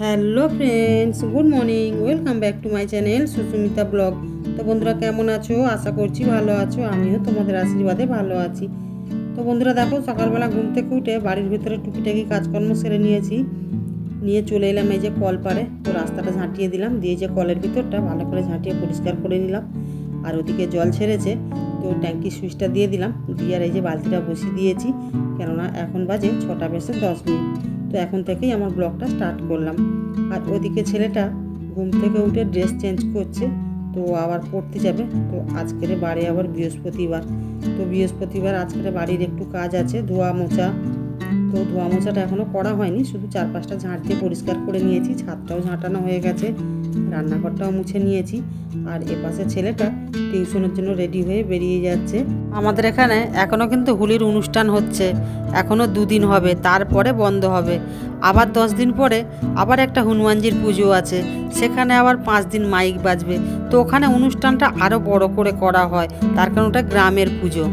Hello friends, good morning, welcome back to my channel Susmita blog. তো বন্ধুরা, কেমন আছো? আশা করছি ভালো আছো, আমিও তোমাদের আশীর্বাদে ভালো আছি। তো বন্ধুরা, দেখো, সকালবেলা ঘুম থেকে উঠে বাড়ির ভিতরে টুকিটাকি কাজকর্ম সেরে নিয়েছি। নিয়ে চলে এলাম এই যে কল পারে তো রাস্তাটা ঝাঁটিয়ে দিলাম, দিয়ে যে কলের ভিতরটা ভালো করে ঝাঁটিয়ে পরিষ্কার করে নিলাম। আর ওদিকে জল ছেড়েছে, তো ট্যাঙ্কির সুইচটা দিয়ে দিলাম, দিয়ে আর এই যে বালতিটা বসিয়ে দিয়েছি, কেননা এখন বাজে ছটা বেশে দশ মিনিট। তো এখন থেকেই আমার ব্লগটা স্টার্ট করলাম। আর ওদিকে ছেলেটা ঘুম থেকে উঠে ড্রেস চেঞ্জ করছে, তো আবার পড়তে যাবে। তো আজকের বাড়ি আবার বৃহস্পতিবার। তো বৃহস্পতিবার আজকের বাড়ির একটু কাজ আছে, ধোয়া মোছা তো ধোয়া মোছাটা এখনও করা হয়নি, শুধু চার পাঁচটা ঝাঁট দিয়ে পরিষ্কার করে নিয়েছি, ছাদটাও ঝাঁটানো হয়ে গেছে, রান্নাঘরটাও মুছে নিয়েছি, আর এপাশে ছেলেটা টিউশনের জন্য রেডি হয়ে বেরিয়ে যাচ্ছে। আমাদের এখানে এখনও কিন্তু হুলির অনুষ্ঠান হচ্ছে এখনও দুদিন হবে, তারপরে বন্ধ হবে, আবার দশ দিন পরে আবার একটা হনুমানজির পুজো আছে, সেখানে আবার পাঁচ দিন মাইক বাজবে, তো ওখানে অনুষ্ঠানটা আরও বড় করে করা হয়, তার কারণ ওটা গ্রামের পুজো।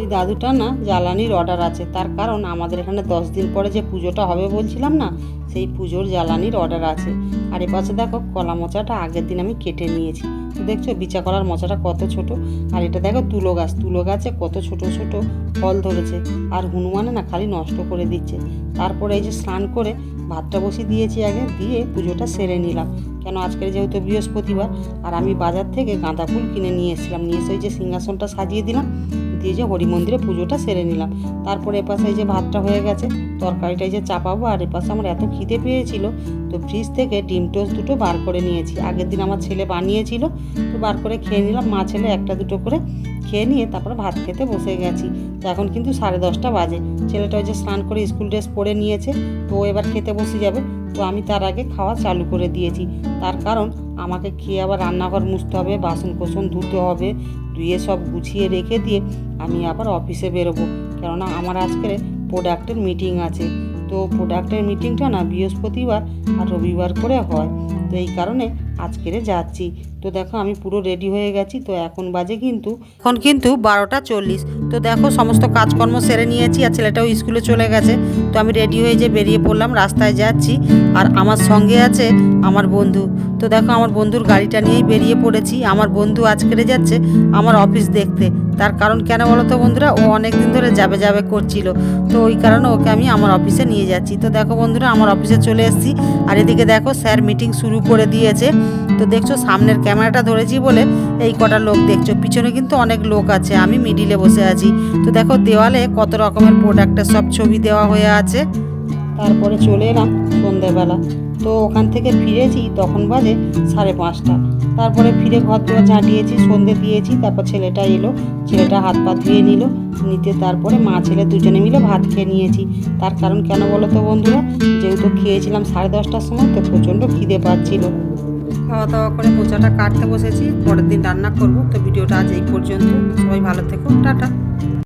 এই দাদুটা না জ্বালানির অর্ডার আছে। তার কারণ আমাদের এখানে দশ দিন পরে যে পুজোটা হবে বলছিলাম না, সেই পুজোর জ্বালানির অর্ডার আছে। আর এপাশে দেখো কলা মোচাটা আগের দিন আমি কেটে নিয়েছি। দেখছ বিচা কলার মোচাটা কত ছোট, আর এটা দেখো তুলো গাছ। তুলো গাছে কত ছোট ছোট ফল ধরেছে। আর হনুমানে না খালি নষ্ট করে দিচ্ছে। তারপরে এই যে স্নান করে ভাতটা বসিয়ে দিয়েছি আগে, দিয়ে পুজোটা সেরে নিলাম। কেন আজকের যেহেতু বৃহস্পতিবার, আর আমি বাজার থেকে গাঁদা ফুল কিনে নিয়ে এসেছিলাম। নিয়ে এসে ওই যে সিংহাসনটা সাজিয়ে দিলাম। দিয়ে যে হরি মন্দিরে পুজোটা সেরে নিলাম। তারপরে এপাশে যে ভাতটা হয়ে গেছে, তরকারিটা যে চাপাবো, আর এপাশে আমার এত খিদে পেয়েছিল, তো ফ্রিজ থেকে ডিম টোস্ট দুটো বার করে নিয়েছি। আগের দিন আমার ছেলে বানিয়েছিল, তো বার করে খেয়ে নিলাম, মা ছেলে একটা দুটো করে খেয়ে নিয়ে তারপরে ভাত খেতে বসে গেছি। তো এখন কিন্তু সাড়ে দশটা বাজে। ছেলেটা ওই যে স্নান করে স্কুল ড্রেস পরে নিয়েছে, তো এবার খেতে বসে যাবে তো আমি তার আগে খাওয়া চালু করে দিয়েছি। তার কারণ আমাকে খেয়ে আবার রান্নাঘর মুছতে হবে বাসন কোসন ধুতে হবে। ধুয়ে সব গুছিয়ে রেখে দিয়ে আমি আবার অফিসে বেরোবো। কেননা আমার আজকের প্রোডাক্টের মিটিং আছে। তো প্রোডাক্টের মিটিংটা না বৃহস্পতিবার আর রবিবার করে হয়। তো এই কারণে আজকেরে যাচ্ছি। তো দেখো আমি পুরো রেডি হয়ে গেছি, তো এখন বাজে কিন্তু, এখন কিন্তু বারোটা চল্লিশ। তো দেখো সমস্ত কাজকর্ম সেরে নিয়েছি আর ছেলেটাও স্কুলে চলে গেছে। তো আমি রেডি হয়ে যে বেরিয়ে পড়লাম, রাস্তায় যাচ্ছি। আর আমার সঙ্গে আছে আমার বন্ধু। তো দেখো আমার বন্ধুর গাড়িটা নিয়েই বেরিয়ে পড়েছি। আমার বন্ধু আজকেরে যাচ্ছে আমার অফিস দেখতে। তার কারণ কেন বলো তো বন্ধুরা? ও অনেক দিন ধরে যাবে যাবে করছিল। তো ওই কারণে ওকে আমি আমার অফিসে নিয়ে যাচ্ছি। তো দেখো বন্ধুরা, আমার অফিসে চলে এসেছি। আর এদিকে দেখো স্যার মিটিং শুরু করে দিয়েছে। তো দেখছ সামনের ক্যামেরাটা ধরেছি বলে এই কটা লোক দেখছ। পিছনে কিন্তু অনেক লোক আছে, আমি মিডিলে বসে আছি। তো দেখো দেওয়ালে কত রকমের প্রোডাক্টের সব ছবি দেওয়া হয়ে আছে। তারপরে চলে এলাম সন্ধেবেলা। তো ওখান থেকে ফিরেছি, তখন বাজে সাড়ে পাঁচটা। তারপরে ফিরে ঘর দুয়ার ঝাঁটিয়েছি, সন্ধে দিয়েছি, তারপর ছেলেটা এলো, ছেলেটা হাত পা ধুয়ে নিল, নিতে তারপরে মা ছেলে দুজনে মিলে ভাত খেয়ে নিয়েছি। তার কারণ কেন বলো তো বন্ধুরা? যেহেতু খেয়েছিলাম সাড়ে দশটার সময়, তো প্রচণ্ড খিদে পাচ্ছিল। খাওয়া দাওয়া করে মোচাটা কাটতে বসেছি, পরের দিন রান্না করব। তো ভিডিওটা আজ এই পর্যন্ত সবাই ভালো থেকো, টাটা।